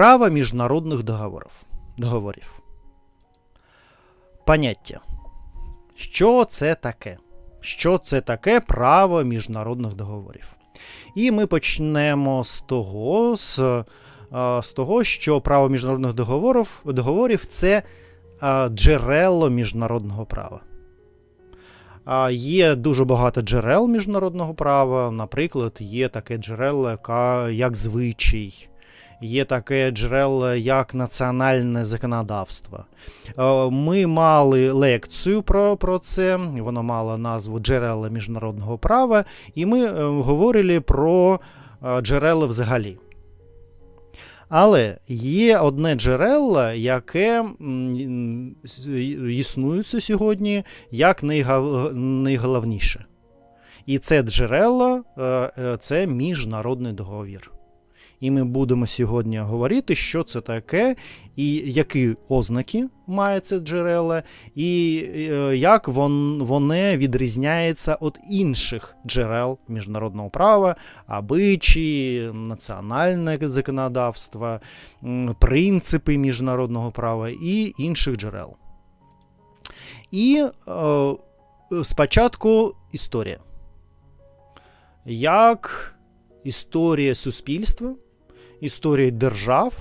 Право міжнародних договорів. договорів. Поняття. Що це таке? Що це таке право міжнародних договорів? І ми почнемо з того, з, е, з того що право міжнародних договорів, договорів це е, джерело міжнародного права. Є дуже багато джерел міжнародного права. Наприклад, є таке джерело, як звичай, є таке джерело, як національне законодавство. Е, Ми мали лекцію про, про це, вона мала назву Джерела міжнародного права, і ми е, говорили про е, джерела взагалі. Але є одне джерело, яке існується сьогодні як найголовніше. І це джерело це міжнародний договір. І ми будемо сьогодні говорити, що це таке, і які ознаки має це джерело, і е, як вон, воно відрізняється від інших джерел міжнародного права, обичаї, національне законодавство, принципи міжнародного права і інших джерел. І е, спочатку історія. Як історія суспільства, історія держав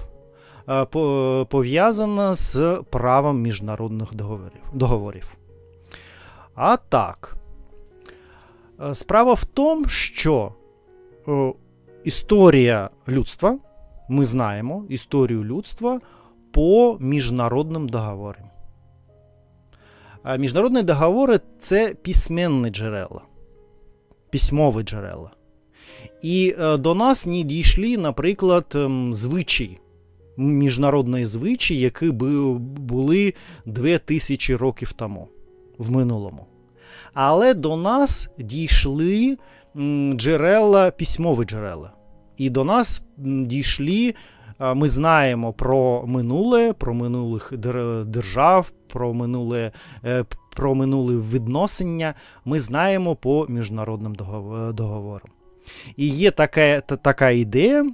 е, пов'язана з правом міжнародних договорів. договорів. А так, е, справа в тому, що е, історія людства, ми знаємо історію людства по міжнародним договорам. Міжнародні договори це письменні джерела, письмові джерела. І е, до нас не дійшли, наприклад, ем, звичаї, міжнародні звичаї, які були 2000 років тому в минулому. Але до нас дійшли джерела, письмові джерела. І до нас дійшли, ми знаємо про минуле, про минулих держав, про минуле, е, про минуле відносини. Ми знаємо по міжнародним договорам. І є така, така ідея,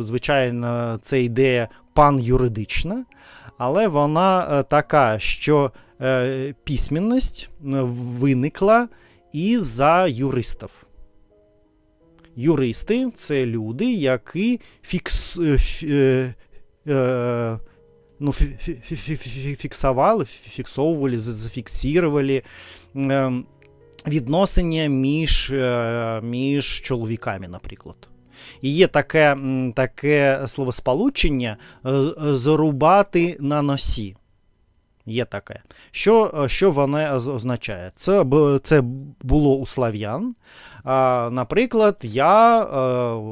звичайно, це ідея панюридична, але вона е, така, що е, письменність виникла із-за юристів. Юристи це люди, які фікс, е, ну, фі- фі- фі- фі- фіксували, фіксовували, зафіксували відносини між, е, між чоловіками, наприклад. І є таке, таке словосполучення е, зарубати на носі. Є таке. Що, е, що воно означає? Це, це було у слав'ян. Наприклад, я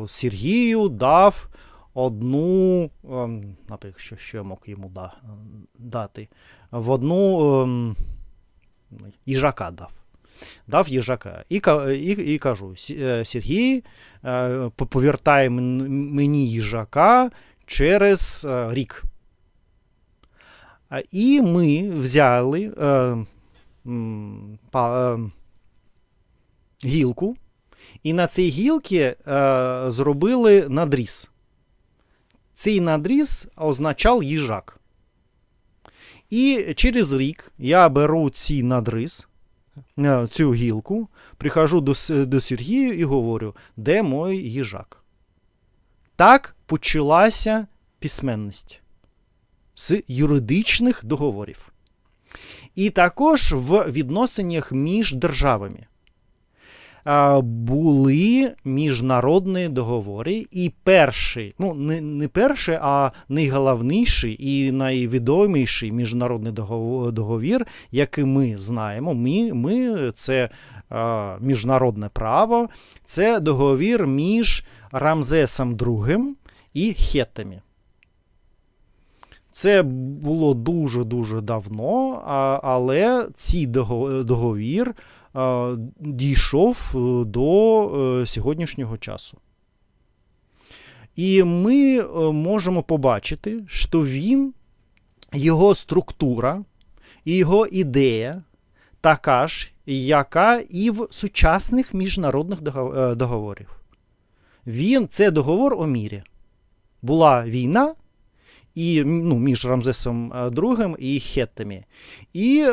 Сергію дав одну, ем, наприклад, що, що я мог йому дати? В одну ем, їжака дав. Дав їжака. І, і, і кажу: е, Сергій, е, повертай мені їжака через е, рік. І ми взяли па, гілку, і на цій гілці зробили надріз. Цей надріз означав їжак. І через рік я беру цей надріз, цю гілку, прихожу до, до Сергію і говорю, де мой їжак. Так почалася письменність з юридичних договорів. І також в відносинах між державами. Були міжнародні договори, і перший, ну не, не перший, а найголовніший і найвідоміший міжнародний договір, який ми знаємо. Ми, ми це міжнародне право, це договір між Рамзесом II і Хеттами. Це було дуже-дуже давно, але цей договір дійшов е, до е, сьогоднішнього часу. І ми е, можемо побачити, що він, його структура його ідея така ж, яка і в сучасних міжнародних договорів. Він це договор о мірі. Була війна, і ну, між Рамзесом II і Хеттами. І е,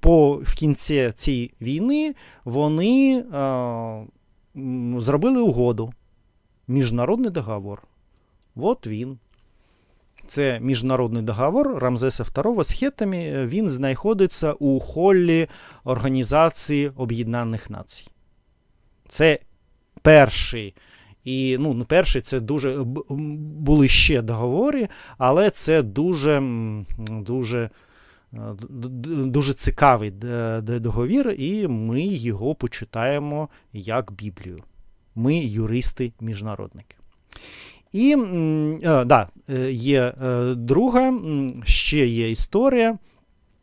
по, в кінці цієї війни вони е, зробили угоду. Міжнародний договор. От він. Це міжнародний договор Рамзеса II з Хеттами. Він знаходиться у холлі Організації Об'єднаних Націй. Це перший. І ну, перший, це дуже були ще договори, але це дуже, дуже, е, дуже цікавий д- договір, і ми його почитаємо як Біблію. Ми юристи-міжнародники. І е, да, е, є е, друга, ще є історія.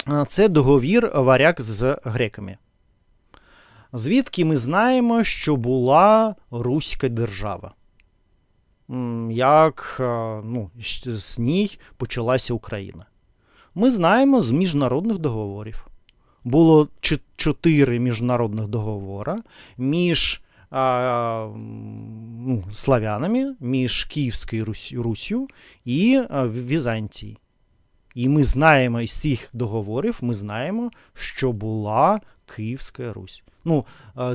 Е, Це договір варяг з греками. Звідки ми знаємо, що була Руська держава? Як е, ну, з ній почалася Україна? Ми знаємо з міжнародних договорів. Було чотири міжнародних договори між а, ну, славянами, між Київською Руссю і Візантією. І ми знаємо із цих договорів, ми знаємо, що була Київська Русь. Ну,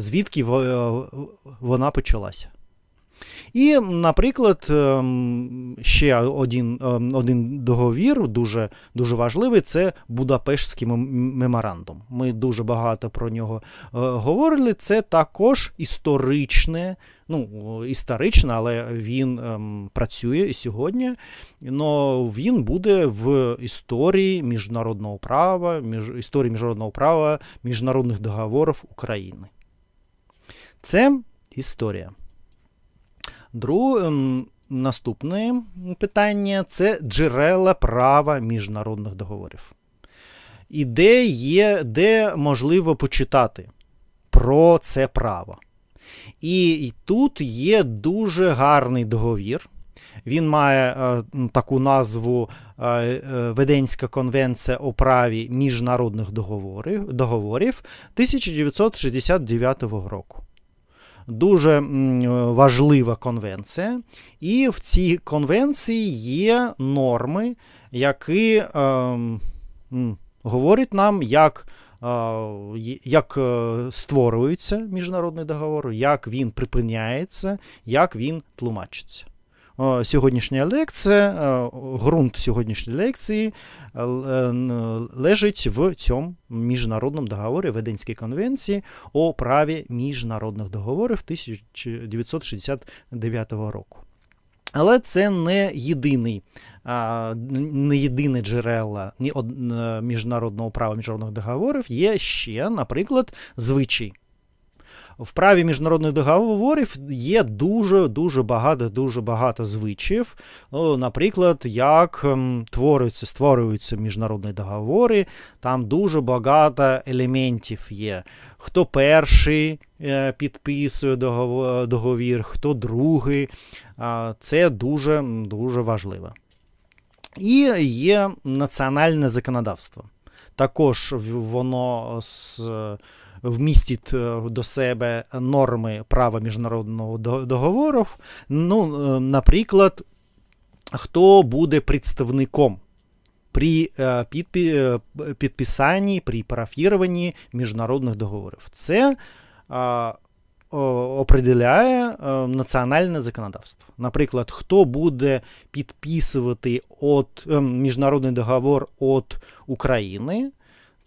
звідки во- е, вона почалася. І, наприклад, ем, ще один, ем, один договір, дуже, дуже важливий, це Будапештський меморандум. Ми дуже багато про нього е, говорили. Це також історичне, ну, історичне, але він ем, працює і сьогодні. Но він буде в історії міжнародного права, між, історії міжнародного права, міжнародних договорів України. Це історія. Друге, наступне питання це джерела права міжнародних договорів. І де є, де можливо почитати про це право. І, тут є дуже гарний договір. Він має е, таку назву е, е, Веденська конвенція о праві міжнародних договорів, договорів 1969 року. Дуже важлива конвенція, і в цій конвенції є норми, які е, говорять нам, як, е, як е, створюється міжнародний договор, як він припиняється, як він тлумачиться. О, Сьогоднішня лекція, е, ґрунт сьогоднішньої лекції е, е, лежить в цьому міжнародному договорі Веденській конвенції о праві міжнародних договорів 1969 року. Але це не єдиний, не єдине е, міжнародного права міжнародних договорів. Є ще, наприклад, звичай. В праві міжнародних договорів є дуже дуже багато дуже багато звичаїв. Ну, наприклад, як ем, творюються, створюються міжнародні договори, там дуже багато елементів є. Хто перший е, підписує договір, хто другий. Це дуже, дуже важливо. І є національне законодавство. Також воно з, вмістить е, до себе норми права міжнародного договору. Ну, е, наприклад, хто буде представником при е, підписанні, при парафіруванні міжнародних договорів. Це определяє національне законодавство. Наприклад, хто буде підписувати от, е, міжнародний договор від України,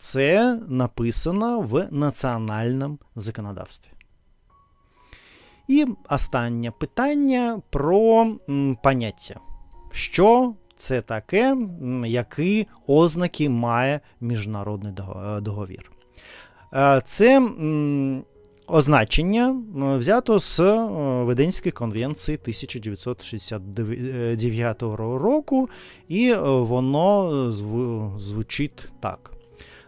це написано в національному законодавстві. І останнє питання про поняття. Що це таке, які ознаки має міжнародний е, договір? Е, Це означення взято з е, Веденської конвенції 1969 року, і воно звучить так.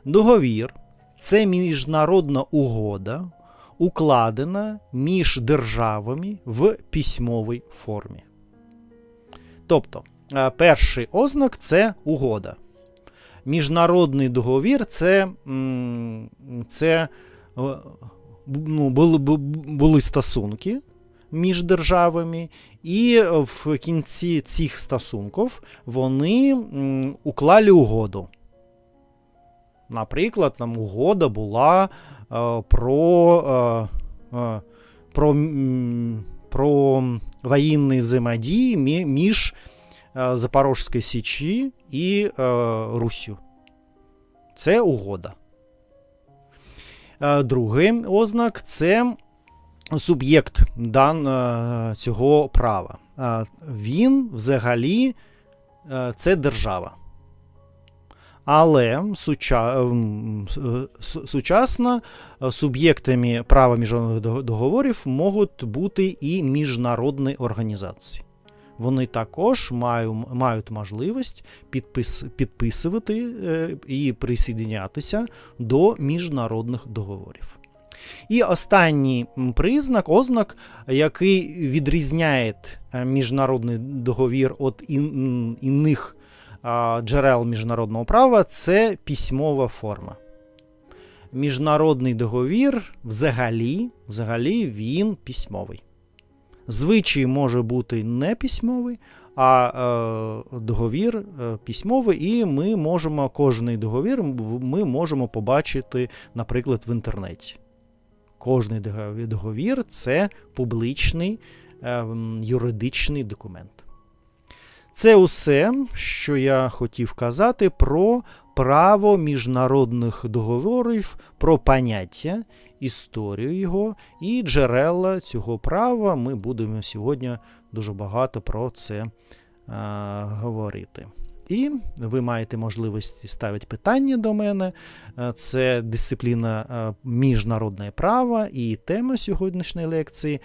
Договір це міжнародна угода, укладена між державами в письмовій формі. Тобто, е, перший ознак це угода. Міжнародний договір це, це е, ну, були, були стосунки між державами, і в кінці цих стосунків вони уклали угоду. Наприклад, там угода була е, про, е, е, про, про воєнні взаємодії між е, Запорожською Січі і е, Руссю. Це угода. Е, Другий ознак це суб'єкт дан, е, цього права. Він взагалі це держава. Але суча, ем, е, сучасно е, суб'єктами права міжнародних договорів можуть бути і міжнародні організації. Вони також маю, мають можливість підпис, підписувати е, і присоединятися до міжнародних договорів. І останній признак, ознак, який відрізняє е, міжнародний договір від ін, інних а, джерел міжнародного права, це письмова форма. Міжнародний договір взагалі, взагалі він письмовий. Звичай може бути не письмовий, а е, договір е, письмовий, і ми можемо кожний договір ми можемо побачити, наприклад, в інтернеті. Кожний договір- це публічний е, юридичний документ. Це усе, що я хотів казати про право міжнародних договорів, про поняття, історію його і джерела цього права. Ми будемо сьогодні дуже багато про це е, говорити. І ви маєте можливість ставити питання до мене. Е, Це дисципліна е, міжнародне право і тема сьогоднішньої лекції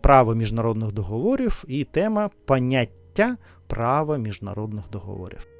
право міжнародних договорів і тема поняття права міжнародних договорів.